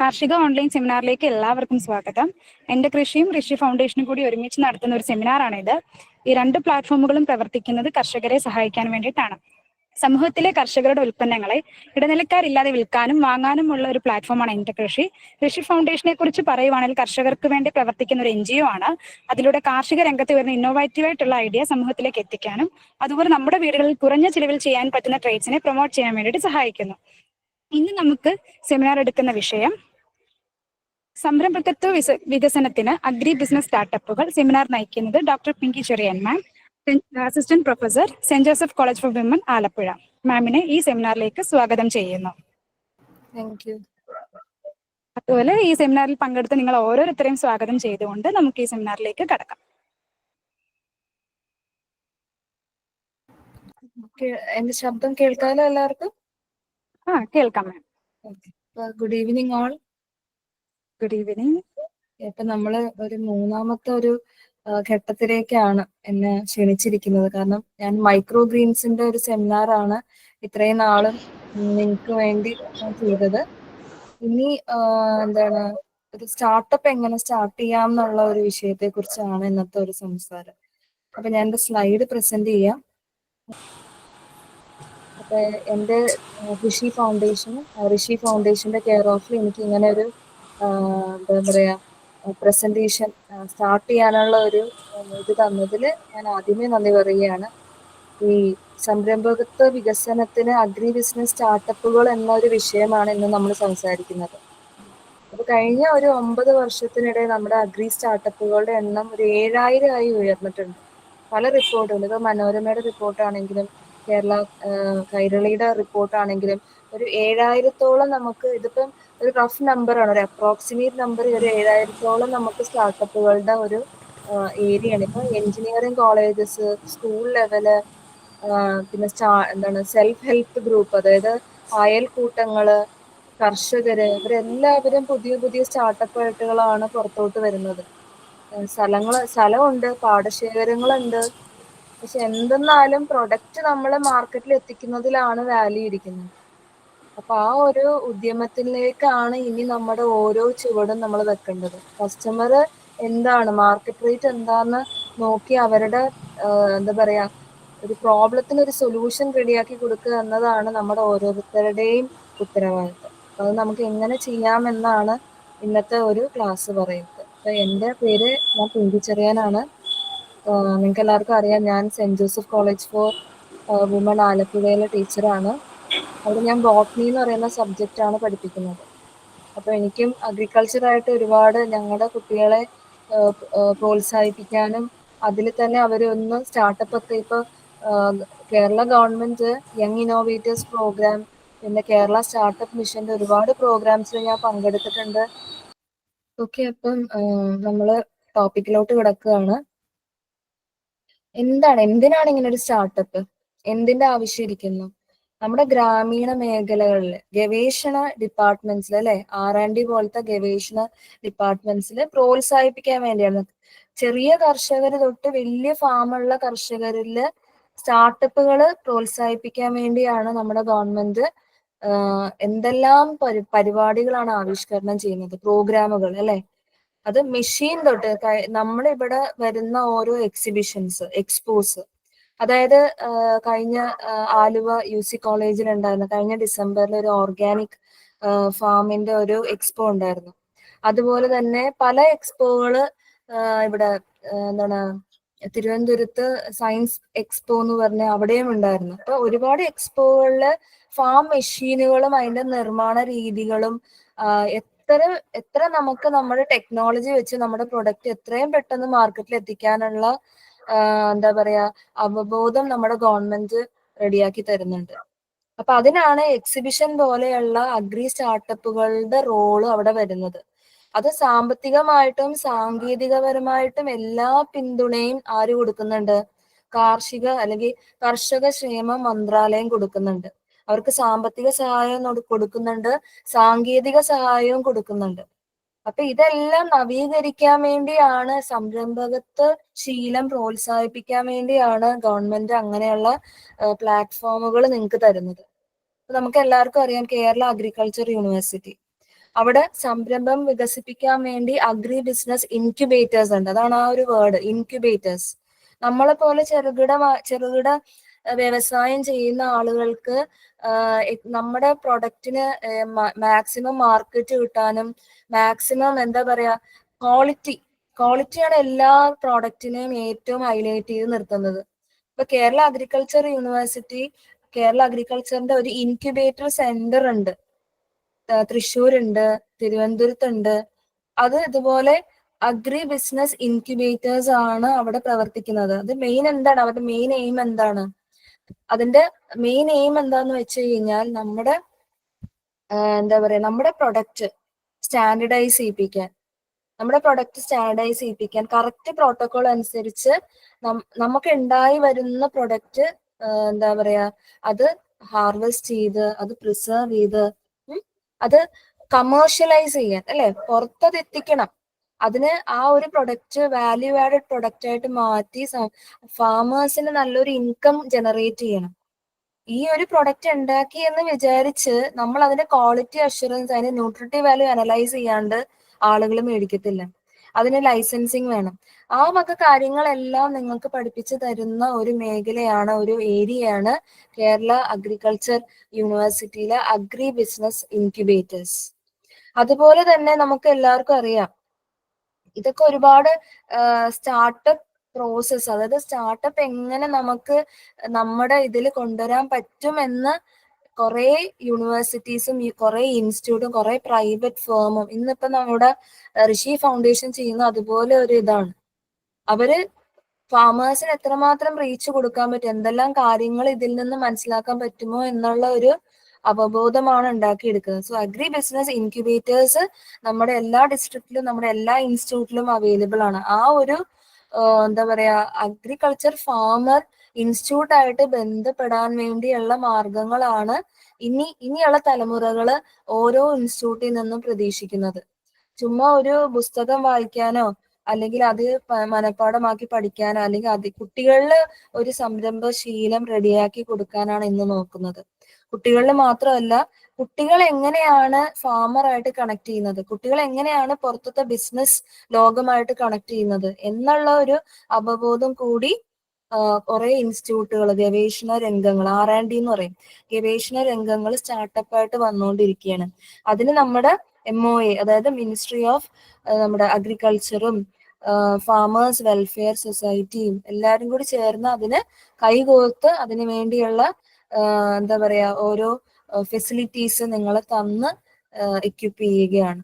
കാർഷിക ഓൺലൈൻ സെമിനാറിലേക്ക് എല്ലാവർക്കും സ്വാഗതം. എന്റെ കൃഷിയും കൃഷി ഫൗണ്ടേഷനും കൂടി ഒരുമിച്ച് നടത്തുന്ന ഒരു സെമിനാറാണിത് ഈ രണ്ട് പ്ലാറ്റ്ഫോമുകളും പ്രവർത്തിക്കുന്നത് കർഷകരെ സഹായിക്കാൻ വേണ്ടിയിട്ടാണ്. സമൂഹത്തിലെ കർഷകരുടെ ഉൽപ്പന്നങ്ങളെ ഇടനിലക്കാരില്ലാതെ വിൽക്കാനും വാങ്ങാനും ഉള്ള ഒരു പ്ലാറ്റ്ഫോമാണ് എന്റെ കൃഷി. കൃഷി ഫൗണ്ടേഷനെ കുറിച്ച് പറയുവാണെങ്കിൽ കർഷകർക്ക് വേണ്ടി പ്രവർത്തിക്കുന്ന ഒരു എൻ ജി ഒ ആണ്. അതിലൂടെ കാർഷിക രംഗത്ത് വരുന്ന ഇന്നോവേറ്റീവ് ആയിട്ടുള്ള ഐഡിയ സമൂഹത്തിലേക്ക് എത്തിക്കാനും അതുപോലെ നമ്മുടെ വീടുകളിൽ കുറഞ്ഞ ചിലവിൽ ചെയ്യാൻ പറ്റുന്ന ട്രേഡ്സിനെ പ്രൊമോട്ട് ചെയ്യാൻ വേണ്ടിയിട്ട് സഹായിക്കുന്നു. ഇന്ന് നമുക്ക് സെമിനാർ എടുക്കുന്ന വിഷയം സംരംഭകത്വ വികസനത്തിന് അഗ്രി ബിസിനസ് സ്റ്റാർട്ടപ്പുകൾ സെമിനാർ നയിക്കുന്നത് doctor Pinky Cherian ma'am. Assistant professor saint Joseph college for women Alappuzha. മാമിനെ ഈ സെമിനാറിലേക്ക് സ്വാഗതം ചെയ്യുന്നു. അതുപോലെ ഈ സെമിനാറിൽ പങ്കെടുത്ത് നിങ്ങൾ ഓരോരുത്തരെയും സ്വാഗതം ചെയ്തുകൊണ്ട് നമുക്ക് ഈ സെമിനാറിലേക്ക് കടക്കാം. എന്റെ ശബ്ദം കേൾക്കാമല്ലോ എല്ലാവർക്കും? ആ കേൾക്കാം ma'am. Good evening all good evening ഇപ്പൊ നമ്മൾ ഒരു മൂന്നാമത്തെ ഒരു ഘട്ടത്തിലേക്കാണ് എന്നെ ക്ഷണിച്ചിരിക്കുന്നത്. കാരണം ഞാൻ മൈക്രോ ഗ്രീൻസിന്റെ ഒരു സെമിനാറാണ് ഇത്രയും നാളും നിങ്ങൾക്ക് വേണ്ടി ചെയ്തത്. ഇനി എന്താണ് ഒരു സ്റ്റാർട്ടപ്പ് എങ്ങനെ സ്റ്റാർട്ട് ചെയ്യാം എന്നുള്ള ഒരു വിഷയത്തെ കുറിച്ചാണ് ഇന്നത്തെ ഒരു സംസാരം. അപ്പൊ ഞാൻ എന്റെ സ്ലൈഡ് പ്രസന്റ് ചെയ്യാം. അപ്പൊ എന്റെ ഋഷി ഫൗണ്ടേഷൻ ഋഷി ഫൗണ്ടേഷന്റെ കെയർ ഓഫിൽ എനിക്ക് ഇങ്ങനെ ഒരു എന്താ പറയാ പ്രസന്റേഷൻ സ്റ്റാർട്ട് ചെയ്യാനുള്ള ഒരു ഇത് തന്നതിൽ ഞാൻ ആദ്യമേ നന്ദി പറയുകയാണ്. ഈ സംരംഭകത്വ വികസനത്തിന് അഗ്രി ബിസിനസ് സ്റ്റാർട്ടപ്പുകൾ എന്ന ഒരു വിഷയമാണ് ഇന്ന് നമ്മൾ സംസാരിക്കുന്നത്. അപ്പൊ കഴിഞ്ഞ ഒരു ഒമ്പത് വർഷത്തിനിടെ നമ്മുടെ അഗ്രി സ്റ്റാർട്ടപ്പുകളുടെ എണ്ണം ഒരു ഏഴായിരം ആയി ഉയർന്നിട്ടുണ്ട്. പല റിപ്പോർട്ടുണ്ട് ഇപ്പൊ മനോരമയുടെ റിപ്പോർട്ടാണെങ്കിലും കേരള കൈരളിയുടെ റിപ്പോർട്ടാണെങ്കിലും ഒരു ഏഴായിരത്തോളം നമുക്ക് ഇതിപ്പം ഒരു റഫ് ആണ്. ഒരു അപ്രോക്സിമേറ്റ് നമ്പർ ഒരു ഏഴായിരത്തോളം നമുക്ക് സ്റ്റാർട്ടപ്പുകളുടെ ഒരു ഏരിയയാണ് ഇപ്പൊ എഞ്ചിനീയറിംഗ് കോളേജസ് സ്കൂൾ ലെവൽ പിന്നെ എന്താണ് സെൽഫ് ഹെൽപ്പ് ഗ്രൂപ്പ് അതായത് അയൽക്കൂട്ടങ്ങൾ കർഷകര് ഇവരെല്ലാവരും പുതിയ പുതിയ സ്റ്റാർട്ടപ്പുകളാണ് പുറത്തോട്ട് വരുന്നത്. സ്ഥലങ്ങൾ സ്ഥലമുണ്ട് പാടശേഖരങ്ങളുണ്ട്. പക്ഷെ എന്തെന്നാലും പ്രൊഡക്റ്റ് നമ്മൾ മാർക്കറ്റിൽ എത്തിക്കുന്നതിലാണ് വാല്യൂ ഇരിക്കുന്നത്. അപ്പൊ ആ ഒരു ഉദ്യമത്തിലേക്കാണ് ഇനി നമ്മുടെ ഓരോ ചുവടും നമ്മൾ വെക്കേണ്ടത്. കസ്റ്റമർ എന്താണ്? മാർക്കറ്റ് റേറ്റ് എന്താന്ന് നോക്കി അവരുടെ എന്താ പറയാ ഒരു പ്രോബ്ലത്തിന് ഒരു സൊല്യൂഷൻ റെഡിയാക്കി കൊടുക്കുക എന്നതാണ് നമ്മുടെ ഓരോരുത്തരുടെയും ഉത്തരവാദിത്തം. അത് നമുക്ക് എങ്ങനെ ചെയ്യാമെന്നാണ് ഇന്നത്തെ ഒരു ക്ലാസ് പറയുന്നത്. അപ്പൊ എന്റെ പേര് ഞാൻ പിന്തിച്ചെറിയാനാണ്. നിങ്ങൾക്ക് എല്ലാവർക്കും അറിയാം ഞാൻ saint Joseph college for woman ആലപ്പുഴയിലെ ടീച്ചറാണ്. അവിടെ ഞാൻ ബോട്ടണി എന്ന് പറയുന്ന സബ്ജക്റ്റ് ആണ് പഠിപ്പിക്കുന്നത്. അപ്പൊ എനിക്കും അഗ്രികൾച്ചർ ആയിട്ട് ഒരുപാട് ഞങ്ങളുടെ കുട്ടികളെ പ്രോത്സാഹിപ്പിക്കാനും അതിൽ തന്നെ അവരൊന്ന് സ്റ്റാർട്ടപ്പ് ഒക്കെ ഇപ്പൊ Kerala government young innovators program പിന്നെ കേരള സ്റ്റാർട്ടപ്പ് മിഷന്റെ ഒരുപാട് പ്രോഗ്രാംസിൽ ഞാൻ പങ്കെടുത്തിട്ടുണ്ട്. ഓക്കെ അപ്പം നമ്മൾ ടോപ്പിക്കിലോട്ട് കിടക്കുകയാണ്. എന്താണ് എന്തിനാണ് ഇങ്ങനെ ഒരു സ്റ്റാർട്ടപ്പ് എന്തിന്റെ ആവശ്യം ഇരിക്കുന്നു? നമ്മുടെ ഗ്രാമീണ മേഖലകളിൽ ഗവേഷണ ഡിപ്പാർട്ട്മെന്റ്സിൽ അല്ലെ? ആർ ആൻഡ് ഡി പോലത്തെ ഗവേഷണ ഡിപ്പാർട്ട്മെന്റ്സിൽ പ്രോത്സാഹിപ്പിക്കാൻ വേണ്ടിയാണ്. ചെറിയ കർഷകർ തൊട്ട് വലിയ ഫാമുള്ള കർഷകരിൽ സ്റ്റാർട്ടപ്പുകൾ പ്രോത്സാഹിപ്പിക്കാൻ വേണ്ടിയാണ് നമ്മുടെ ഗവൺമെന്റ് എന്തെല്ലാം പരി പരിപാടികളാണ് ആവിഷ്കരണം ചെയ്യുന്നത്? പ്രോഗ്രാമുകൾ അല്ലെ? അത് മെഷീൻ തൊട്ട് നമ്മളിവിടെ വരുന്ന ഓരോ എക്സിബിഷൻസ് എക്സ്പോസ് അതായത് കഴിഞ്ഞ ആലുവ യു സി കോളേജിൽ ഉണ്ടായിരുന്ന. കഴിഞ്ഞ ഡിസംബറിൽ ഒരു ഓർഗാനിക് ഫാമിന്റെ ഒരു എക്സ്പോ ഉണ്ടായിരുന്നു. അതുപോലെ തന്നെ പല എക്സ്പോകൾ ഇവിടെ എന്താണ് തിരുവനന്തപുരത്ത് സയൻസ് എക്സ്പോ എന്ന് പറഞ്ഞ അവിടെയും ഉണ്ടായിരുന്നു. അപ്പൊ ഒരുപാട് എക്സ്പോകളിൽ ഫാം മെഷീനുകളും അതിന്റെ നിർമ്മാണ രീതികളും എത്ര എത്ര നമുക്ക് നമ്മുടെ ടെക്നോളജി വെച്ച് നമ്മുടെ പ്രൊഡക്റ്റ് എത്രയും പെട്ടെന്ന് മാർക്കറ്റിൽ എത്തിക്കാനുള്ള എന്താ പറയാ അവബോധം നമ്മുടെ ഗവൺമെന്റ് റെഡിയാക്കി തരുന്നുണ്ട്. അപ്പൊ അതിനാണ് എക്സിബിഷൻ പോലെയുള്ള അഗ്രി സ്റ്റാർട്ടപ്പുകളുടെ റോൾ അവിടെ വരുന്നത്. അത് സാമ്പത്തികമായിട്ടും സാങ്കേതികപരമായിട്ടും എല്ലാ പിന്തുണയും ആര് കൊടുക്കുന്നുണ്ട്? കാർഷിക അല്ലെങ്കിൽ കർഷക ക്ഷേമ മന്ത്രാലയം കൊടുക്കുന്നുണ്ട്. അവർക്ക് സാമ്പത്തിക സഹായം കൊടു- കൊടുക്കുന്നുണ്ട്. സാങ്കേതിക സഹായവും കൊടുക്കുന്നുണ്ട്. അപ്പൊ ഇതെല്ലാം നവീകരിക്കാൻ വേണ്ടിയാണ് സംരംഭകത്വ ശീലം പ്രോത്സാഹിപ്പിക്കാൻ വേണ്ടിയാണ് ഗവൺമെന്റ് അങ്ങനെയുള്ള പ്ലാറ്റ്ഫോമുകൾ നിങ്ങൾക്ക് തരുന്നത്. നമുക്ക് എല്ലാവർക്കും അറിയാം കേരള അഗ്രികൾച്ചർ യൂണിവേഴ്സിറ്റി. അവിടെ സംരംഭം വികസിപ്പിക്കാൻ വേണ്ടി അഗ്രി ബിസിനസ് ഇൻക്യുബേറ്റേഴ്സ് ഉണ്ട്. അതാണ് ആ ഒരു വേർഡ് ഇൻക്യുബേറ്റേഴ്സ്. നമ്മളെ പോലെ ചെറുകിട ചെറുകിട വ്യവസായം ചെയ്യുന്ന ആളുകൾക്ക് നമ്മുടെ പ്രൊഡക്റ്റിന് മാക്സിമം മാർക്കറ്റ് കിട്ടാനും മാക്സിമം എന്താ പറയാ ക്വാളിറ്റി ക്വാളിറ്റിയാണ് എല്ലാ പ്രോഡക്റ്റിനെയും ഏറ്റവും ഹൈലൈറ്റ് ചെയ്ത് നിർത്തുന്നത്. ഇപ്പൊ കേരള അഗ്രികൾച്ചർ യൂണിവേഴ്സിറ്റി കേരള അഗ്രികൾച്ചറിന്റെ ഒരു ഇൻക്യുബേറ്റർ സെന്റർ ഉണ്ട്. തൃശ്ശൂർ ഉണ്ട് തിരുവനന്തപുരത്തുണ്ട്. അത് ഇതുപോലെ അഗ്രി ബിസിനസ് ഇൻക്യുബേറ്റേഴ്സ് ആണ് അവിടെ പ്രവർത്തിക്കുന്നത്. അത് മെയിൻ എന്താണ്? അവരുടെ മെയിൻ എയിം എന്താണ്? അതിന്റെ മെയിൻ എയിം എന്താന്ന് വെച്ച് കഴിഞ്ഞാൽ നമ്മുടെ എന്താ പറയാ നമ്മുടെ പ്രൊഡക്റ്റ് സ്റ്റാൻഡർഡൈസ് ചെയ്യിപ്പിക്കാൻ. നമ്മുടെ പ്രൊഡക്റ്റ് സ്റ്റാൻഡർഡൈസ് ചെയ്യിപ്പിക്കാൻ കറക്റ്റ് പ്രോട്ടോകോൾ അനുസരിച്ച് നമുക്ക് ഉണ്ടായി വരുന്ന പ്രൊഡക്റ്റ് എന്താ പറയാ അത് ഹാർവെസ്റ്റ് ചെയ്ത് അത് പ്രിസർവ് ചെയ്ത് അത് കമേഴ്ഷ്യലൈസ് ചെയ്യാൻ അല്ലെ? പുറത്തത് എത്തിക്കണം. അതിന് ആ ഒരു പ്രൊഡക്റ്റ് വാല്യൂ ആഡഡ് പ്രൊഡക്റ്റ് ആയിട്ട് മാറ്റി ഫാമേഴ്സിന് നല്ലൊരു ഇൻകം ജനറേറ്റ് ചെയ്യണം. ഈ ഒരു പ്രൊഡക്റ്റ് ഉണ്ടാക്കി എന്ന് വിചാരിച്ച് നമ്മൾ അതിന്റെ ക്വാളിറ്റി അഷുറൻസ് അതിന്റെ ന്യൂട്രിറ്റീവ് വാല്യൂ അനലൈസ് ചെയ്യാണ്ട് ആളുകൾ മേടിക്കത്തില്ല. അതിന് ലൈസൻസിങ് വേണം. ആ വക കാര്യങ്ങളെല്ലാം നിങ്ങൾക്ക് പഠിപ്പിച്ചു തരുന്ന ഒരു മേഖലയാണ് ഒരു ഏരിയയാണ് കേരള അഗ്രികൾച്ചർ യൂണിവേഴ്സിറ്റിയിലെ അഗ്രി ബിസിനസ് ഇൻക്യുബേറ്റേഴ്സ് അതുപോലെ തന്നെ നമുക്ക് എല്ലാവർക്കും അറിയാം ഇതൊക്കെ ഒരുപാട് സ്റ്റാർട്ടപ്പ് പ്രോസസ്സ് അതായത് സ്റ്റാർട്ടപ്പ് എങ്ങനെ നമുക്ക് നമ്മുടെ ഇതിൽ കൊണ്ടുവരാൻ പറ്റുമെന്ന് കുറെ യൂണിവേഴ്സിറ്റീസും കുറെ ഇൻസ്റ്റിറ്റ്യൂട്ടും കുറെ പ്രൈവറ്റ് ഫേമും ഇന്നിപ്പോ നമ്മുടെ ഋഷി ഫൗണ്ടേഷൻ ചെയ്യുന്ന അതുപോലെ ഒരു ഇതാണ്. അവർ ഫാമേഴ്സിന് എത്രമാത്രം റീച്ച് കൊടുക്കാൻ പറ്റും? എന്തെല്ലാം കാര്യങ്ങൾ ഇതിൽ നിന്ന് മനസ്സിലാക്കാൻ പറ്റുമോ എന്നുള്ള ഒരു അവബോധമാണ് ഉണ്ടാക്കിയെടുക്കുന്നത്. സോ അഗ്രി ബിസിനസ് ഇൻക്യുബേറ്റേഴ്സ് നമ്മുടെ എല്ലാ ഡിസ്ട്രിക്റ്റിലും നമ്മുടെ എല്ലാ ഇൻസ്റ്റിറ്റ്യൂട്ടിലും അവൈലബിൾ ആണ്. ആ ഒരു എന്താ പറയാ അഗ്രികൾച്ചർ ഫാമർ ഇൻസ്റ്റിറ്റ്യൂട്ട് ആയിട്ട് ബന്ധപ്പെടാൻ വേണ്ടിയുള്ള മാർഗങ്ങളാണ് ഇനി ഇനിയുള്ള തലമുറകൾ ഓരോ ഇൻസ്റ്റിറ്റ്യൂട്ടിൽ നിന്നും പ്രതീക്ഷിക്കുന്നത്. ചുമ്മാ ഒരു പുസ്തകം വായിക്കാനോ അല്ലെങ്കിൽ അത് മനഃപ്പാടമാക്കി പഠിക്കാനോ അല്ലെങ്കിൽ അത് കുട്ടികളിൽ ഒരു സംരംഭശീലം റെഡിയാക്കി കൊടുക്കാനാണ് ഇന്ന് നോക്കുന്നത്. കുട്ടികളിൽ മാത്രമല്ല കുട്ടികൾ എങ്ങനെയാണ് ഫാമറായിട്ട് കണക്ട് ചെയ്യുന്നത്? കുട്ടികൾ എങ്ങനെയാണ് പുറത്തത്തെ ബിസിനസ് ലോകമായിട്ട് കണക്ട് ചെയ്യുന്നത്? എന്നുള്ള ഒരു അവബോധം കൂടി കുറെ ഇൻസ്റ്റിറ്റ്യൂട്ടുകൾ ഗവേഷണ രംഗങ്ങൾ ആർ ആൻഡ് ഡി എന്ന് പറയും. ഗവേഷണ രംഗങ്ങൾ സ്റ്റാർട്ടപ്പ് ആയിട്ട് വന്നുകൊണ്ടിരിക്കുകയാണ് അതിന് നമ്മുടെ എം ഒ എ അതായത് മിനിസ്ട്രി ഓഫ് നമ്മുടെ അഗ്രികൾച്ചറും ഫാമേഴ്സ് വെൽഫെയർ സൊസൈറ്റിയും എല്ലാവരും കൂടി ചേർന്ന് അതിന് കൈകോർത്ത് അതിനു വേണ്ടിയുള്ള എന്താ പറയാ ഓരോ ഫെസിലിറ്റീസ് നിങ്ങൾ തന്ന് എക്യുപ്പ് ചെയ്യുകയാണ്.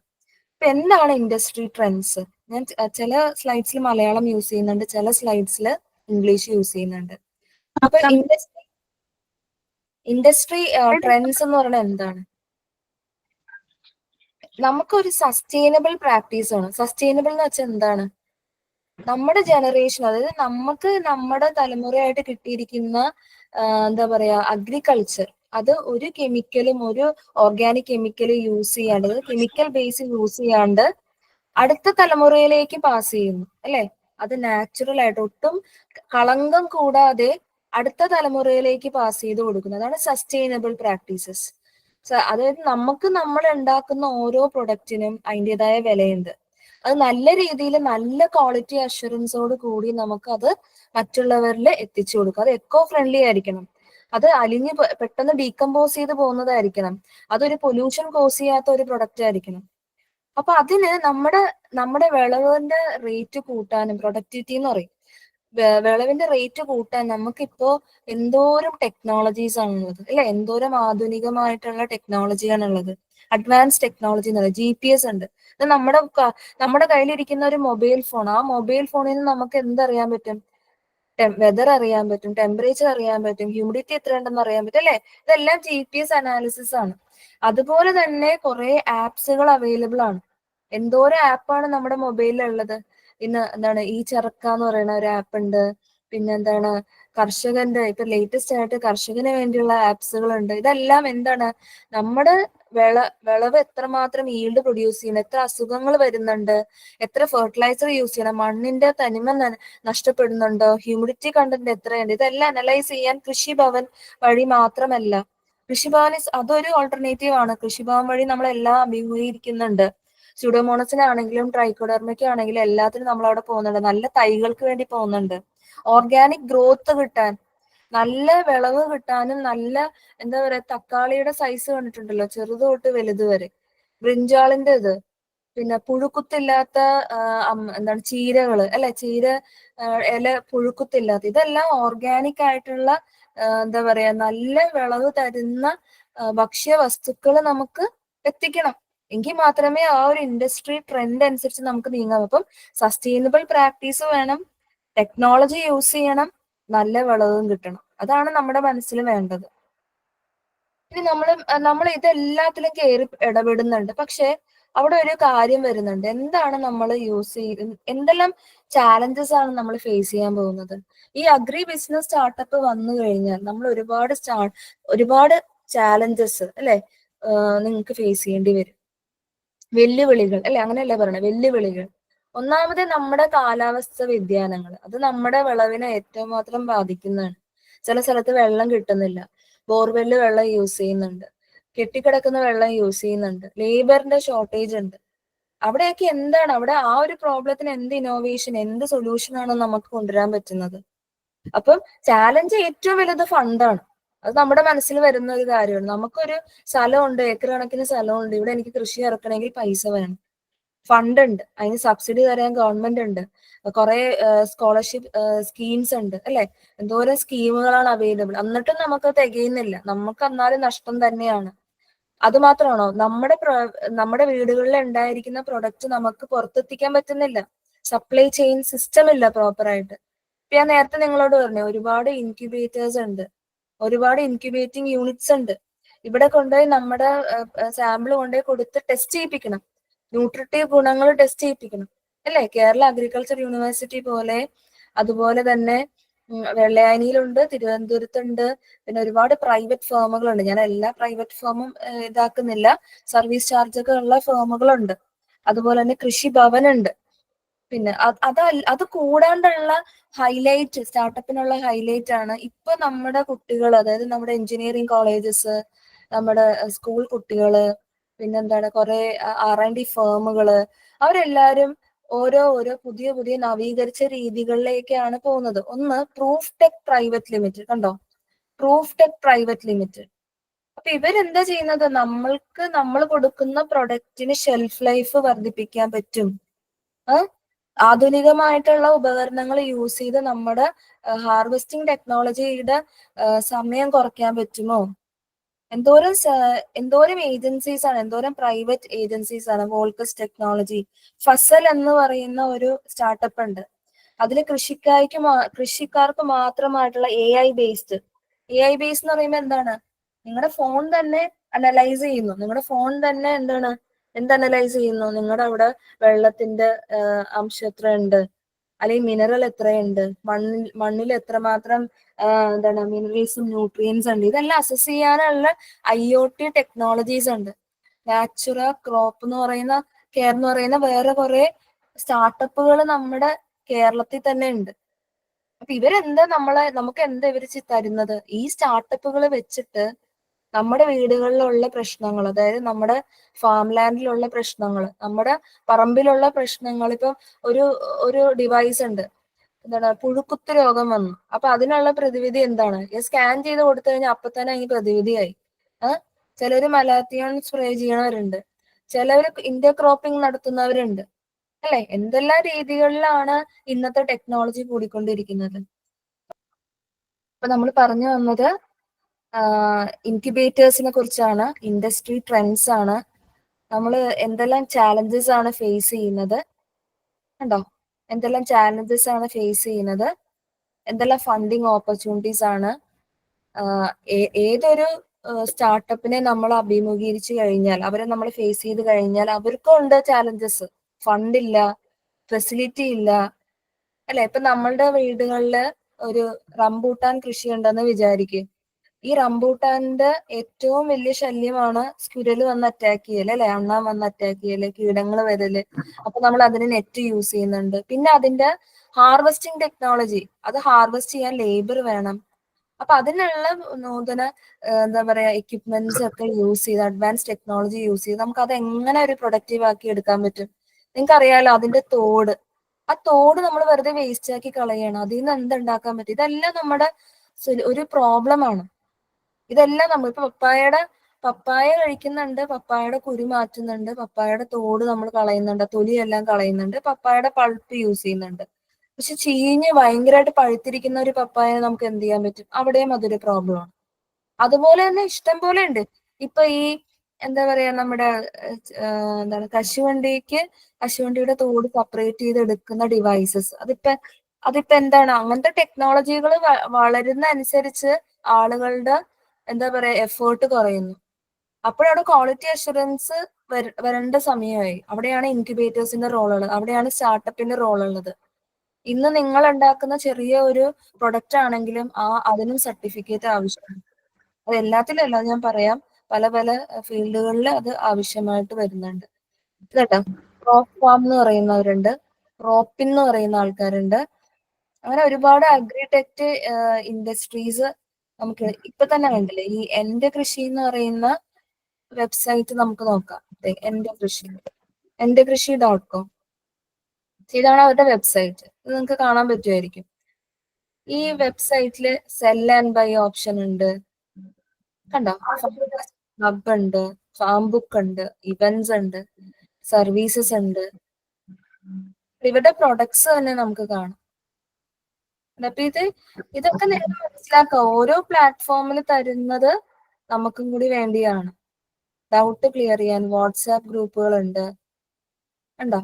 ഇപ്പൊ എന്താണ് ഇൻഡസ്ട്രി ട്രെൻഡ്സ് ഞാൻ ചില സ്ലൈഡ്സിൽ മലയാളം യൂസ് ചെയ്യുന്നുണ്ട് ചില സ്ലൈഡ്സിൽ ഇംഗ്ലീഷ് യൂസ് ചെയ്യുന്നുണ്ട്. അപ്പൊ ഇൻഡസ്ട്രി ഇൻഡസ്ട്രി ട്രെൻഡ്സ് എന്ന് പറയുന്നത് എന്താണ്? നമുക്കൊരു സസ്റ്റൈനബിൾ പ്രാക്ടീസ് ആണ്. സസ്റ്റൈനബിൾ എന്ന് വെച്ചാൽ എന്താണ്? നമ്മുടെ ജനറേഷൻ അതായത് നമുക്ക് നമ്മുടെ തലമുറയായിട്ട് കിട്ടിയിരിക്കുന്ന എന്താ പറയാ അഗ്രികൾച്ചർ അത് ഒരു കെമിക്കലും ഒരു ഓർഗാനിക് കെമിക്കലും യൂസ് ചെയ്യാണ്ട് കെമിക്കൽ ബേസ് യൂസ് ചെയ്യാണ്ട് അടുത്ത തലമുറയിലേക്ക് പാസ് ചെയ്യുന്നു അല്ലെ? അത് നാച്ചുറൽ ആയിട്ട് ഒട്ടും കളങ്കം കൂടാതെ അടുത്ത തലമുറയിലേക്ക് പാസ് ചെയ്ത് കൊടുക്കുന്നു. അതാണ് സസ്റ്റൈനബിൾ പ്രാക്ടീസസ് അതായത് നമുക്ക് നമ്മൾ ഉണ്ടാക്കുന്ന ഓരോ പ്രൊഡക്റ്റിനും അതിന്റെതായ വിലയുണ്ട്. അത് നല്ല രീതിയിൽ നല്ല ക്വാളിറ്റി അഷുറൻസോട് കൂടി നമുക്ക് അത് മറ്റുള്ളവരിൽ എത്തിച്ചു കൊടുക്കുക അത് എക്കോ ഫ്രണ്ട്ലി ആയിരിക്കണം. അത് അലിഞ്ഞ് പെട്ടെന്ന് ഡീകമ്പോസ് ചെയ്ത് പോകുന്നതായിരിക്കണം. അതൊരു പൊല്യൂഷൻ കോസ് ചെയ്യാത്ത ഒരു പ്രൊഡക്റ്റ് ആയിരിക്കണം. അപ്പൊ അതിന് നമ്മുടെ നമ്മുടെ വിളവിന്റെ റേറ്റ് കൂട്ടാനും പ്രൊഡക്ടിവിറ്റി എന്ന് പറയും. വിളവിന്റെ റേറ്റ് കൂട്ടാൻ നമുക്കിപ്പോ എന്തോരം ടെക്നോളജീസ് ആണുള്ളത്. അല്ലെ? എന്തോരം ആധുനികമായിട്ടുള്ള ടെക്നോളജിയാണ് ഉള്ളത് അഡ്വാൻസ് ടെക്നോളജി എന്ന് പറയുന്നത് ജി പി എസ് ഉണ്ട്. നമ്മുടെ നമ്മുടെ കയ്യിലിരിക്കുന്ന ഒരു മൊബൈൽ ഫോൺ ആ മൊബൈൽ ഫോണിൽ നിന്ന് നമുക്ക് എന്തറിയാൻ പറ്റും? വെതർ അറിയാൻ പറ്റും ടെമ്പറേച്ചർ അറിയാൻ പറ്റും ഹ്യൂമിഡിറ്റി എത്ര ഉണ്ടെന്ന് അറിയാൻ പറ്റും അല്ലെ? ഇതെല്ലാം ജി പി എസ് അനാലിസിസ് ആണ്. അതുപോലെ തന്നെ കുറെ ആപ്സുകൾ അവൈലബിൾ ആണ്. എന്തോരം ആപ്പാണ് നമ്മുടെ മൊബൈലിൽ ഉള്ളത്? ഇന്ന് എന്താണ് ഈ ചെറുക്ക എന്ന് പറയുന്ന ഒരു ആപ്പ് ഉണ്ട്. പിന്നെ എന്താണ് കർഷകന്റെ ഇപ്പൊ ലേറ്റസ്റ്റ് ആയിട്ട് കർഷകന് വേണ്ടിയുള്ള ആപ്സുകൾ ഉണ്ട്. ഇതെല്ലാം എന്താണ് നമ്മുടെ വിള വിളവ് എത്രമാത്രം ഈൽഡ് പ്രൊഡ്യൂസ് ചെയ്യണം? എത്ര അസുഖങ്ങൾ വരുന്നുണ്ട്? എത്ര ഫെർട്ടിലൈസർ യൂസ് ചെയ്യണം? മണ്ണിന്റെ തനിമ നഷ്ടപ്പെടുന്നുണ്ടോ? ഹ്യൂമിഡിറ്റി കണ്ടന്റ് എത്രയുണ്ട്? ഇതെല്ലാം അനലൈസ് ചെയ്യാൻ കൃഷിഭവൻ വഴി മാത്രമല്ല. കൃഷിഭവൻ അതൊരു ഓൾട്ടർനേറ്റീവ് ആണ്. കൃഷിഭവൻ വഴി നമ്മളെല്ലാം അഭിമുഖീകരിക്കുന്നുണ്ട്. സ്യൂഡോമോണസിനാണെങ്കിലും ട്രൈക്കോഡർമയ്ക്കാണെങ്കിലും എല്ലാത്തിനും നമ്മൾ അവിടെ പോകുന്നുണ്ട്. നല്ല തൈകൾക്ക് വേണ്ടി പോകുന്നുണ്ട്. ഓർഗാനിക് ഗ്രോത്ത് കിട്ടാൻ നല്ല വിളവ് കിട്ടാനും നല്ല എന്താ പറയാ തക്കാളിയുടെ സൈസ് കണ്ടിട്ടുണ്ടല്ലോ ചെറുത് തൊട്ട് വലുത് വരെ. ബ്രിഞ്ചാളിന്റെ ഇത്. പിന്നെ പുഴുക്കുത്തില്ലാത്ത എന്താണ് ചീരകൾ അല്ലെ? ചീര ഇല പുഴുക്കുത്തില്ലാത്ത ഇതെല്ലാം ഓർഗാനിക് ആയിട്ടുള്ള എന്താ പറയാ നല്ല വിളവ് തരുന്ന ഭക്ഷ്യ വസ്തുക്കൾ നമുക്ക് എത്തിക്കണം. എങ്കിൽ മാത്രമേ ആ ഒരു ഇൻഡസ്ട്രി ട്രെൻഡ് അനുസരിച്ച് നമുക്ക് നീങ്ങാം അപ്പം സസ്റ്റൈനബിൾ പ്രാക്ടീസ് വേണം ടെക്നോളജി യൂസ് ചെയ്യണം നല്ല വിളവും കിട്ടണം. അതാണ് നമ്മുടെ മനസ്സിൽ വേണ്ടത്. ഇനി നമ്മൾ നമ്മൾ ഇതെല്ലാത്തിലും കയറി ഇടപെടുന്നുണ്ട്. പക്ഷെ അവിടെ ഒരു കാര്യം വരുന്നുണ്ട്. എന്താണ് നമ്മൾ യൂസ് ചെയ്ത് എന്തെല്ലാം ചാലഞ്ചസ് ആണ് നമ്മൾ ഫേസ് ചെയ്യാൻ പോകുന്നത്? ഈ അഗ്രി ബിസിനസ് സ്റ്റാർട്ടപ്പ് വന്നു കഴിഞ്ഞാൽ നമ്മൾ ഒരുപാട് സ്റ്റാ ഒരുപാട് ചാലഞ്ചസ് അല്ലെ നിങ്ങൾക്ക് ഫേസ് ചെയ്യേണ്ടി വരും. വെല്ലുവിളികൾ അല്ലെ അങ്ങനെയല്ലേ പറയണേ വെല്ലുവിളികൾ. ഒന്നാമത് നമ്മുടെ കാലാവസ്ഥ വ്യതിയാനങ്ങൾ. അത് നമ്മുടെ വിളവിനെ ഏറ്റവും മാത്രം ബാധിക്കുന്നതാണ്. ചില സ്ഥലത്ത് വെള്ളം കിട്ടുന്നില്ല. ബോർവെല്ല് വെള്ളം യൂസ് ചെയ്യുന്നുണ്ട്. കെട്ടിക്കിടക്കുന്ന വെള്ളം യൂസ് ചെയ്യുന്നുണ്ട്. ലേബറിന്റെ ഷോർട്ടേജ് ഉണ്ട്. അവിടെയൊക്കെ എന്താണ്? അവിടെ ആ ഒരു പ്രോബ്ലത്തിന് എന്ത് ഇന്നോവേഷൻ എന്ത് സൊല്യൂഷൻ ആണ് നമുക്ക് കൊണ്ടുവരാൻ പറ്റുന്നത്? അപ്പം ചാലഞ്ച് ഏറ്റവും വലുത് ഫണ്ടാണ് അത് നമ്മുടെ മനസ്സിൽ വരുന്ന ഒരു കാര്യമാണ്. നമുക്കൊരു സ്ഥലമുണ്ട് ഏക്കർ കണക്കിന് സ്ഥലമുണ്ട്. ഇവിടെ എനിക്ക് കൃഷി ഇറക്കണമെങ്കിൽ പൈസ വേണം. ഫണ്ട് ഉണ്ട് അതിന് സബ്സിഡി തരാൻ ഗവൺമെന്റ് ഉണ്ട് കുറെ സ്കോളർഷിപ്പ് സ്കീംസ് ഉണ്ട് അല്ലെ? എന്തോരം സ്കീമുകളാണ് അവൈലബിൾ. എന്നിട്ടും നമുക്ക് തികയുന്നില്ല. നമുക്ക് എന്നാലും നഷ്ടം തന്നെയാണ്. അത് മാത്രമാണോ? നമ്മുടെ നമ്മുടെ വീടുകളിൽ ഉണ്ടായിരിക്കുന്ന പ്രൊഡക്റ്റ് നമുക്ക് പുറത്തെത്തിക്കാൻ പറ്റുന്നില്ല. സപ്ലൈ ചെയിൻ സിസ്റ്റം ഇല്ല പ്രോപ്പർ ആയിട്ട്. ഞാൻ നേരത്തെ നിങ്ങളോട് പറഞ്ഞു ഒരുപാട് ഇൻക്യുബേറ്റേഴ്സ് ഉണ്ട്. ഒരുപാട് ഇൻക്യുബേറ്റിംഗ് യൂണിറ്റ്സ് ഉണ്ട്. ഇവിടെ കൊണ്ടുപോയി നമ്മുടെ സാമ്പിൾ കൊണ്ടുപോയി കൊടുത്ത് ടെസ്റ്റ് ചെയ്യിപ്പിക്കണം. ന്യൂട്രിറ്റീവ് ഗുണങ്ങൾ ടെസ്റ്റ് ചെയ്യിപ്പിക്കണം. അല്ലേ? കേരള അഗ്രികൾച്ചർ യൂണിവേഴ്സിറ്റി പോലെ അതുപോലെ തന്നെ വെള്ളയാനിയിലുണ്ട് തിരുവനന്തപുരത്തുണ്ട് പിന്നെ ഒരുപാട് പ്രൈവറ്റ് ഫേമുകളുണ്ട്. ഞാൻ എല്ലാ പ്രൈവറ്റ് ഫേമും ഇതാക്കുന്നില്ല. സർവീസ് ചാർജ് ഒക്കെ ഉള്ള ഫേമുകളുണ്ട്. അതുപോലെ തന്നെ കൃഷി ഭവനുണ്ട്. പിന്നെ അത് അത് കൂടാണ്ടുള്ള ഹൈലൈറ്റ് സ്റ്റാർട്ടപ്പിനുള്ള ഹൈലൈറ്റ് ആണ് ഇപ്പൊ നമ്മുടെ കുട്ടികൾ അതായത് നമ്മുടെ എഞ്ചിനീയറിംഗ് കോളേജസ് നമ്മുടെ സ്കൂൾ കുട്ടികൾ പിന്നെന്താണ് കുറെ ആർ ആൻഡ് ഡി ഫേമുകൾ. അവരെല്ലാരും ഓരോ ഓരോ പുതിയ പുതിയ നവീകരിച്ച രീതികളിലേക്കാണ് പോകുന്നത്. ഒന്ന് പ്രൂഫ് ടെക് പ്രൈവറ്റ് ലിമിറ്റഡ് കണ്ടോ? Proof tech private limited. അപ്പൊ ഇവരെന്താ ചെയ്യുന്നത്? നമ്മൾക്ക് നമ്മൾ കൊടുക്കുന്ന പ്രൊഡക്റ്റിന് ഷെൽഫ് ലൈഫ് വർദ്ധിപ്പിക്കാൻ പറ്റും. ആധുനികമായിട്ടുള്ള ഉപകരണങ്ങൾ യൂസ് ചെയ്ത് നമ്മുടെ ഹാർവെസ്റ്റിംഗ് ടെക്നോളജിയുടെ സമയം കുറയ്ക്കാൻ പറ്റുമോ? എന്തോരം എന്തോരം ഏജൻസീസ് ആണ് എന്തോരം പ്രൈവറ്റ് ഏജൻസീസ് ആണ് വോൾക്കസ് ടെക്നോളജി ഫസൽ എന്ന് പറയുന്ന ഒരു സ്റ്റാർട്ടപ്പ് ഉണ്ട്. അതിൽ കൃഷിക്കാർക്ക് കൃഷിക്കാർക്ക് മാത്രമായിട്ടുള്ള A I based A I base എന്ന് പറയുമ്പോൾ എന്താണ്? നിങ്ങളുടെ ഫോൺ തന്നെ അനലൈസ് ചെയ്യുന്നു. നിങ്ങളുടെ ഫോൺ തന്നെ എന്താണ്? എന്ത് അനലൈസ് ചെയ്യുന്നു? നിങ്ങളുടെ അവിടെ വെള്ളത്തിന്റെ അംശം എത്ര ഉണ്ട് അല്ലെങ്കിൽ മിനറൽ എത്രയുണ്ട്? മണ്ണിൽ മണ്ണിൽ എത്രമാത്രം എന്താണ് മിനറൽസും ന്യൂട്രിയൻസ് ഉണ്ട്? ഇതെല്ലാം അസസ് ചെയ്യാനുള്ള ഐ ഒ ടി ടെക്നോളജീസ് ഉണ്ട്. നാച്ചുറൽ ക്രോപ്പ് എന്ന് പറയുന്ന കെയർ എന്ന് പറയുന്ന വേറെ കുറെ സ്റ്റാർട്ടപ്പുകൾ നമ്മുടെ കേരളത്തിൽ തന്നെ ഉണ്ട്. അപ്പൊ ഇവരെന്താ നമ്മളെ നമുക്ക് എന്താ ഇവർ തരുന്നത്? ഈ സ്റ്റാർട്ടപ്പുകൾ വെച്ചിട്ട് നമ്മുടെ വീടുകളിലുള്ള പ്രശ്നങ്ങൾ അതായത് നമ്മുടെ ഫാം ലാൻഡിലുള്ള പ്രശ്നങ്ങൾ നമ്മുടെ പറമ്പിലുള്ള പ്രശ്നങ്ങൾ ഇപ്പം ഒരു ഒരു ഡിവൈസ് ഉണ്ട്. എന്താണ്? പുഴുക്കുത്ത് രോഗം വന്നു. അപ്പൊ അതിനുള്ള പ്രതിവിധി എന്താണ്? സ്കാൻ ചെയ്ത് കൊടുത്തു കഴിഞ്ഞാൽ അപ്പൊ തന്നെ അതിന് പ്രതിവിധിയായി. ഏഹ് ചിലര് മലാത്തിയോൺ സ്പ്രേ ചെയ്യണവരുണ്ട്. ചിലവര് ഇന്റർക്രോപ്പിംഗ് നടത്തുന്നവരുണ്ട്. അല്ലെ? എന്തെല്ലാം രീതികളിലാണ് ഇന്നത്തെ ടെക്നോളജി കൂടിക്കൊണ്ടിരിക്കുന്നത്? അപ്പൊ നമ്മൾ പറഞ്ഞു വന്നത് ഇൻക്യുബേറ്റേഴ്സിനെ കുറിച്ചാണ് ഇൻഡസ്ട്രി ട്രെൻഡ്സ് ആണ്. നമ്മൾ എന്തെല്ലാം ചാലഞ്ചസ് ആണ് ഫേസ് ചെയ്യുന്നത്. കണ്ടോ? എന്തെല്ലാം ചാലഞ്ചസ് ആണ് ഫേസ് ചെയ്യുന്നത്. എന്തെല്ലാം ഫണ്ടിങ് ഓപ്പർച്യൂണിറ്റീസ് ആണ്. ഏതൊരു സ്റ്റാർട്ടപ്പിനെ നമ്മൾ അഭിമുഖീകരിച്ചു കഴിഞ്ഞാൽ അവരെ നമ്മൾ ഫേസ് ചെയ്ത് കഴിഞ്ഞാൽ അവർക്കും ഉണ്ട് ചാലഞ്ചസ് ഫണ്ടില്ല ഫെസിലിറ്റി ഇല്ല. അല്ലെ? ഇപ്പൊ നമ്മളുടെ വീടുകളിൽ ഒരു റംബൂട്ടാൻ കൃഷി ഉണ്ടെന്ന് വിചാരിക്കും. ഈ റംബൂട്ടാന്റെ ഏറ്റവും വലിയ ശല്യമാണ് സ്കുരൽ വന്ന് അറ്റാക്ക് ചെയ്യൽ അല്ലെ? അണ്ണാൻ വന്ന് അറ്റാക്ക് ചെയ്യൽ കീടങ്ങൾ വരൽ. അപ്പൊ നമ്മൾ അതിന് നെറ്റ് യൂസ് ചെയ്യുന്നുണ്ട്. പിന്നെ അതിന്റെ ഹാർവെസ്റ്റിംഗ് ടെക്നോളജി അത് ഹാർവെസ്റ്റ് ചെയ്യാൻ ലേബർ വേണം. അപ്പൊ അതിനുള്ള നൂതന എന്താ പറയാ എക്യുപ്മെന്റ്സ് ഒക്കെ യൂസ് ചെയ്ത് അഡ്വാൻസ് ടെക്നോളജി യൂസ് ചെയ്ത് നമുക്ക് അത് എങ്ങനെ ഒരു പ്രൊഡക്റ്റീവ് ആക്കി എടുക്കാൻ പറ്റും? നിങ്ങൾക്ക് അറിയാലോ അതിന്റെ തോട്. ആ തോട് നമ്മൾ വെറുതെ വേസ്റ്റ് ആക്കി കളയണം. അതിൽ നിന്ന് എന്തുണ്ടാക്കാൻ പറ്റും? ഇതെല്ലാം നമ്മുടെ ഒരു പ്രോബ്ലം ആണ്. ഇതെല്ലാം നമ്മൾ ഇപ്പൊ പപ്പായയുടെ പപ്പായ കഴിക്കുന്നുണ്ട് പപ്പായയുടെ കുരു മാറ്റുന്നുണ്ട് പപ്പായയുടെ തോട് നമ്മൾ കളയുന്നുണ്ട് തൊലിയെല്ലാം കളയുന്നുണ്ട് പപ്പായയുടെ പൾപ്പ് യൂസ് ചെയ്യുന്നുണ്ട്. പക്ഷെ ചീഞ്ഞ് ഭയങ്കരമായിട്ട് പഴുത്തിരിക്കുന്ന ഒരു പപ്പായ നമുക്ക് എന്ത് ചെയ്യാൻ പറ്റും? അവിടെയും അതൊരു പ്രോബ്ലം ആണ്. അതുപോലെ തന്നെ ഇഷ്ടം പോലെ ഉണ്ട്. ഇപ്പൊ ഈ എന്താ പറയാ നമ്മുടെ എന്താണ് കശുവണ്ടിക്ക് കശുവണ്ടിയുടെ തോട് സെപ്പറേറ്റ് ചെയ്ത് എടുക്കുന്ന ഡിവൈസസ് അതിപ്പ അതിപ്പോ എന്താണ് അങ്ങനത്തെ ടെക്നോളജികൾ വളരുന്ന അനുസരിച്ച് ആളുകളുടെ എന്താ പറയാ എഫേർട്ട് കുറയുന്നു. അപ്പോഴവിടെ ക്വാളിറ്റി അഷുറൻസ് വരേണ്ട സമയമായി. അവിടെയാണ് ഇൻക്യുബേറ്റേഴ്സിന്റെ റോൾ ഉള്ളത്. അവിടെയാണ് സ്റ്റാർട്ടപ്പിന്റെ റോൾ ഉള്ളത്. ഇന്ന് നിങ്ങൾ ഉണ്ടാക്കുന്ന ചെറിയ ഒരു പ്രൊഡക്റ്റ് ആണെങ്കിലും ആ അതിനും സർട്ടിഫിക്കറ്റ് ആവശ്യമാണ്. അത് എല്ലാത്തിലും അല്ല ഞാൻ പറയാം. പല പല ഫീൽഡുകളിൽ അത് ആവശ്യമായിട്ട് വരുന്നുണ്ട്. കേട്ടോ റോപ്പ് ഫാം എന്ന് പറയുന്നവരുണ്ട്. റോപ്പിൻ എന്ന് പറയുന്ന ആൾക്കാരുണ്ട്. അങ്ങനെ ഒരുപാട് അഗ്രിടെക് ഇൻഡസ്ട്രീസ് നമുക്ക് ഇപ്പൊ തന്നെ കണ്ടില്ലേ ഈ എന്റെ കൃഷി എന്ന് പറയുന്ന വെബ്സൈറ്റ് നമുക്ക് നോക്കാം. എന്റെ കൃഷി. എന്റെ കൃഷി ഡോട്ട് കോം. ഇതാണ് അവരുടെ വെബ്സൈറ്റ്. ഇത് നിങ്ങൾക്ക് കാണാൻ പറ്റുമായിരിക്കും. ഈ വെബ്സൈറ്റിൽ സെൽ ആൻഡ് ബൈ ഓപ്ഷൻ ഉണ്ട്. കണ്ടോ? ഹബ് ഉണ്ട് ഫാം ബുക്ക് ഉണ്ട് ഇവന്റ്സ് ഉണ്ട് സർവീസസ് ഉണ്ട്. ഇവരുടെ പ്രൊഡക്ട്സ് തന്നെ നമുക്ക് കാണാം. അപ്പൊ ഇത് ഇതൊക്കെ നേരെ മനസ്സിലാക്കുക ഓരോ പ്ലാറ്റ്ഫോമിൽ തരുന്നത് നമുക്കും കൂടി വേണ്ടിയാണ് ഡൗട്ട് ക്ലിയർ ചെയ്യാൻ വാട്സാപ്പ് ഗ്രൂപ്പുകളുണ്ട് ഉണ്ടോ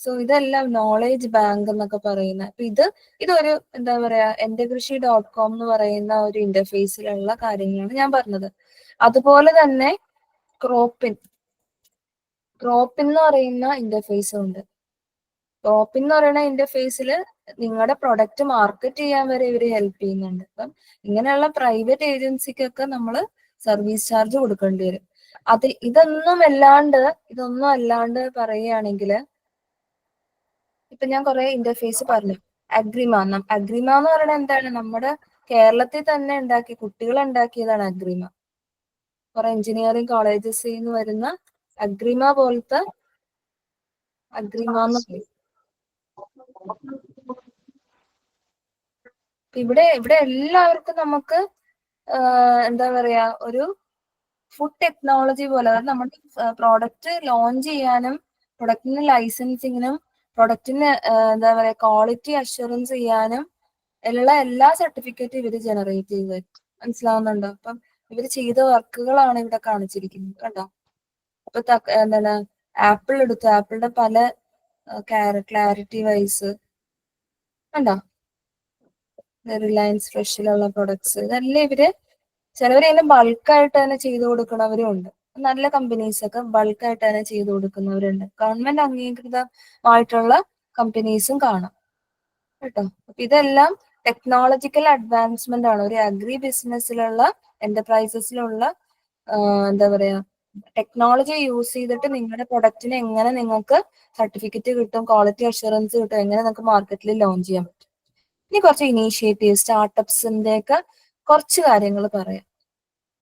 സോ ഇതെല്ലാം നോളേജ് ബാങ്ക് എന്നൊക്കെ പറയുന്ന അപ്പൊ ഇത് ഇതൊരു എന്താ പറയാ എന്റെ കൃഷി ഡോട്ട് കോം എന്ന് പറയുന്ന ഒരു ഇന്റർഫേസിലുള്ള കാര്യങ്ങളാണ് ഞാൻ പറഞ്ഞത്. അതുപോലെ തന്നെ ക്രോപ്പിൻ ക്രോപ്പിൻ എന്ന് പറയുന്ന ഇന്റർഫേസും ഉണ്ട്. ക്രോപ്പിൻ എന്ന് പറയുന്ന ഇന്റർഫേസിൽ നിങ്ങളുടെ പ്രൊഡക്റ്റ് മാർക്കറ്റ് ചെയ്യാൻ വരെ ഇവർ ഹെൽപ്പ് ചെയ്യുന്നുണ്ട്. അപ്പം ഇങ്ങനെയുള്ള പ്രൈവറ്റ് ഏജൻസിക്കൊക്കെ നമ്മൾ സർവീസ് ചാർജ് കൊടുക്കേണ്ടി വരും. അത് ഇതൊന്നും അല്ലാണ്ട് ഇതൊന്നും അല്ലാണ്ട് പറയുകയാണെങ്കിൽ ഇപ്പൊ ഞാൻ കുറെ ഇന്റർഫേസ് പറഞ്ഞു. അഗ്രിമ അഗ്രിമ എന്ന് പറയുന്നത് എന്താണ്? നമ്മുടെ കേരളത്തിൽ തന്നെ ഉണ്ടാക്കി കുട്ടികൾ ഉണ്ടാക്കിയതാണ് അഗ്രിമ കുറെ എഞ്ചിനീയറിംഗ് കോളേജസിൽ നിന്ന് വരുന്ന അഗ്രിമ പോലത്തെ അഗ്രിമ എന്ന്. ഇവിടെ ഇവിടെ എല്ലാവർക്കും നമുക്ക് എന്താ പറയാ ഒരു ഫുഡ് ടെക്നോളജി പോലെ അതായത് നമ്മുടെ പ്രോഡക്റ്റ് ലോഞ്ച് ചെയ്യാനും പ്രൊഡക്റ്റിന് ലൈസൻസിങ്ങിനും പ്രൊഡക്റ്റിന് എന്താ പറയാ ക്വാളിറ്റി അഷുറൻസ് ചെയ്യാനും ഉള്ള എല്ലാ സർട്ടിഫിക്കറ്റും ഇവർ ജനറേറ്റ് ചെയ്ത്. മനസ്സിലാവുന്നുണ്ടോ? അപ്പം ഇവർ ചെയ്ത വർക്കുകളാണ് ഇവിടെ കാണിച്ചിരിക്കുന്നത് കണ്ടോ? അപ്പൊ എന്താണ് ആപ്പിൾ എടുത്തു. ആപ്പിളിന്റെ പല ക്ലാരിറ്റി വൈസ് കണ്ടോ? റിലയൻസ് ഫ്രഷിലുള്ള പ്രൊഡക്ട്സ് ഇതെല്ലാം ഇവർ ചിലവരെല്ലാം ബൾക്കായിട്ട് തന്നെ ചെയ്തു കൊടുക്കുന്നവരും ഉണ്ട്. നല്ല കമ്പനീസ് ഒക്കെ ബൾക്കായിട്ട് തന്നെ ചെയ്തു കൊടുക്കുന്നവരുണ്ട്. ഗവൺമെന്റ് അംഗീകൃതമായിട്ടുള്ള കമ്പനീസും കാണാം. കേട്ടോ? അപ്പൊ ഇതെല്ലാം ടെക്നോളജിക്കൽ അഡ്വാൻസ്മെന്റ് ആണ്. ഒരു അഗ്രി ബിസിനസ്സിലുള്ള എന്റർപ്രൈസസിലുള്ള എന്താ പറയാ ടെക്നോളജി യൂസ് ചെയ്തിട്ട് നിങ്ങളുടെ പ്രൊഡക്റ്റിന് എങ്ങനെ നിങ്ങൾക്ക് സർട്ടിഫിക്കറ്റ് കിട്ടും ക്വാളിറ്റി അഷുറൻസ് കിട്ടും എങ്ങനെ നിങ്ങൾക്ക് മാർക്കറ്റിൽ ലോഞ്ച് ചെയ്യാൻ പറ്റും. ഇനി കുറച്ച് ഇനീഷ്യേറ്റീവ് സ്റ്റാർട്ടപ്സിന്റെ ഒക്കെ കുറച്ച് കാര്യങ്ങൾ പറയാം.